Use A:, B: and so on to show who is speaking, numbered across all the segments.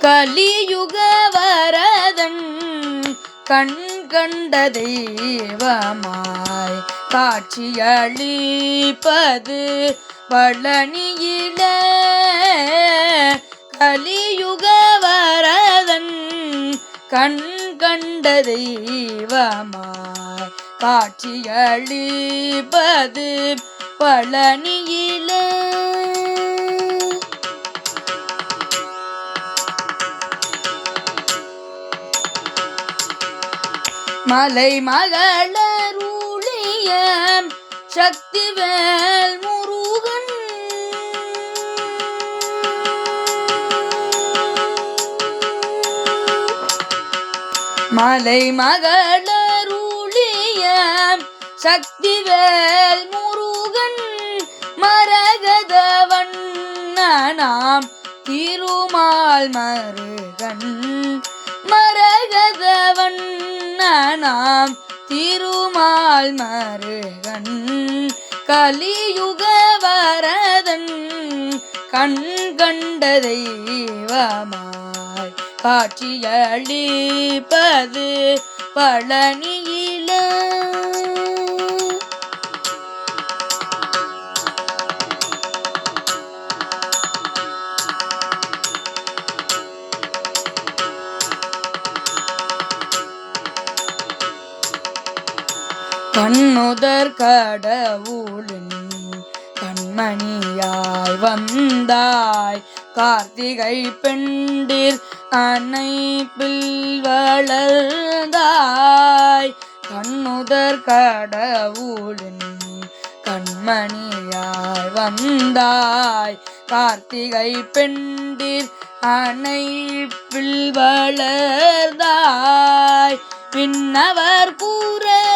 A: கலியுக வரதன் கண் கண்ட தெய்வமாய் காட்சியளிப்பது பழனியில கலியுக வரதன் கண் கண்ட தெய்வமாய் காட்சியளிப்பது பழனியிலே மலை மகளருளிய சக்திவேல் முருகன். மலை மகளருளிய சக்திவேல் முருகன். மரகதவண்ணனாம் திருமால் மருகன். நாம் திருமால் மருகன் கலியுக வரதன் கண் கண்ட தெய்வமாய் காட்சியளிப்பது பழனியில் கண்ணுதர் கடவுளின் கண்மணியாய் வந்தாய். கார்த்திகை பெண்டில் அணைப்பில் வளர்ந்தாய். கண்ணுதர் கடவுளின் கண்மணியாய் வந்தாய். கார்த்திகை பெண்டில் அணைப்பில் வளர்ந்தாய். பின்னவர் கூற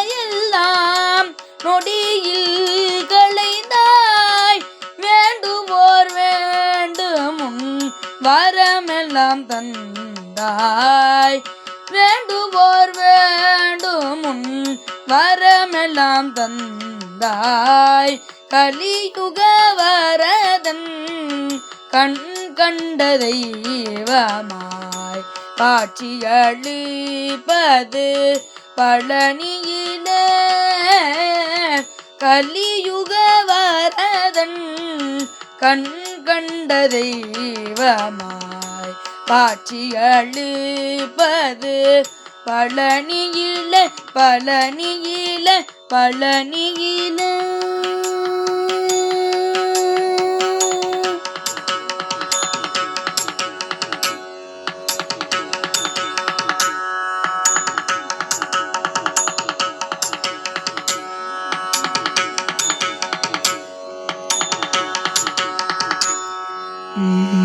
A: நொடியில் களைந்தாய் வேண்டுவோர் வேண்டுமும் வரமெல்லாம் தந்தாய். வேண்டுவோர் வேண்டுமுன் வரமெல்லாம் தந்தாய். கலியுக வரதன் கண் கண்ட தெய்வமாய் காட்சியளிப்பது பழனியில கலியுக வரதன் கண் கண்ட தெய்வமாய் காட்சியளிப்பது பழனியில பழனியில பழனியிலே. Hum.